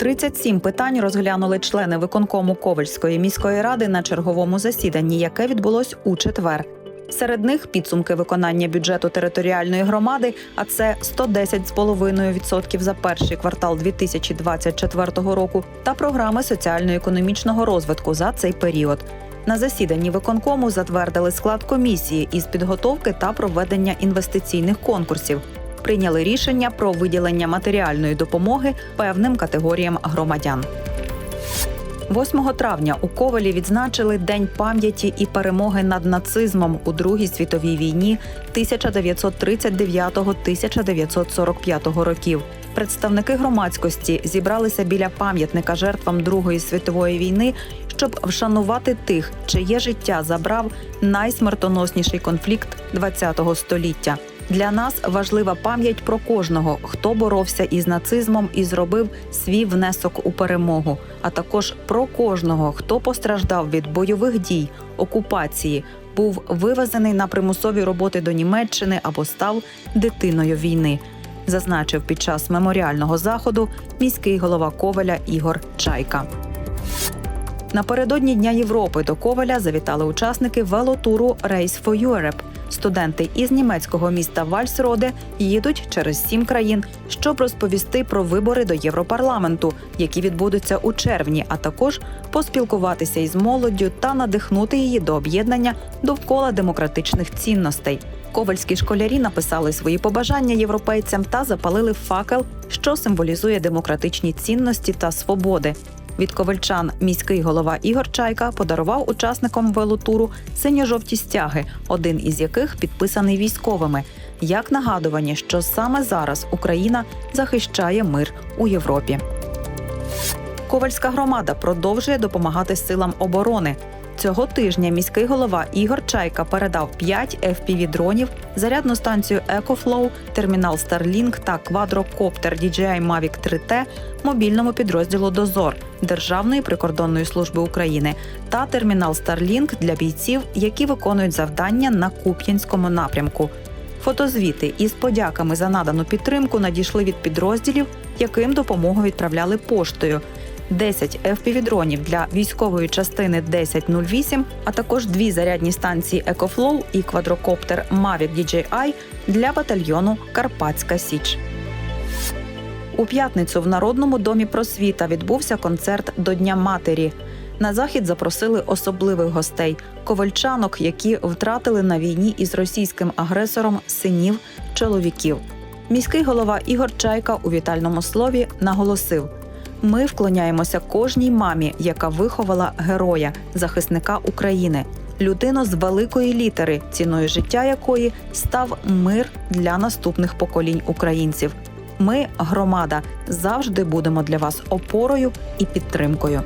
37 питань розглянули члени виконкому Ковальської міської ради на черговому засіданні, яке відбулось у четвер. Серед них підсумки виконання бюджету територіальної громади, а це 110,5% за перший квартал 2024 року, та програми соціально-економічного розвитку за цей період. На засіданні виконкому затвердили склад комісії із підготовки та проведення інвестиційних конкурсів. Прийняли рішення про виділення матеріальної допомоги певним категоріям громадян. 8 травня у Ковалі відзначили День пам'яті і перемоги над нацизмом у Другій світовій війні 1939-1945 років. Представники громадськості зібралися біля пам'ятника жертвам Другої світової війни, щоб вшанувати тих, чиє життя забрав найсмертоносніший конфлікт ХХ століття. Для нас важлива пам'ять про кожного, хто боровся із нацизмом і зробив свій внесок у перемогу, а також про кожного, хто постраждав від бойових дій, окупації, був вивезений на примусові роботи до Німеччини або став дитиною війни. Зазначив під час меморіального заходу міський голова Коваля Ігор Чайка. Напередодні Дня Європи до Коваля завітали учасники велотуру Race for Europe. Студенти із німецького міста Вальсроде їдуть через сім країн, щоб розповісти про вибори до Європарламенту, які відбудуться у червні, а також поспілкуватися із молоддю та надихнути її до об'єднання довкола демократичних цінностей. Ковальські школярі написали свої побажання європейцям та запалили факел, що символізує демократичні цінності та свободи. Від ковальчан міський голова Ігор Чайка подарував учасникам велотуру синьо-жовті стяги, один із яких підписаний військовими, як нагадування, що саме зараз Україна захищає мир у Європі. Ковальська громада продовжує допомагати силам оборони. Цього тижня міський голова Ігор Чайка передав 5 FPV-дронів, зарядну станцію EcoFlow, термінал Starlink та квадрокоптер DJI Mavic 3T мобільному підрозділу Дозор Державної прикордонної служби України та термінал Starlink для бійців, які виконують завдання на Куп'янському напрямку. Фотозвіти із подяками за надану підтримку надійшли від підрозділів, яким допомогу відправляли поштою. 10 FPV-дронів для військової частини 1008, а також дві зарядні станції EcoFlow і квадрокоптер Mavic DJI для батальйону Карпатська Січ. У п'ятницю в Народному домі просвіта відбувся концерт до Дня матері. На захід запросили особливих гостей ковальчанок, які втратили на війні із російським агресором синів чоловіків. Міський голова Ігор Чайка у вітальному слові наголосив: ми вклоняємося кожній мамі, яка виховала героя, захисника України, людину з великої літери, ціною життя якої став мир для наступних поколінь українців. Ми, громада, завжди будемо для вас опорою і підтримкою.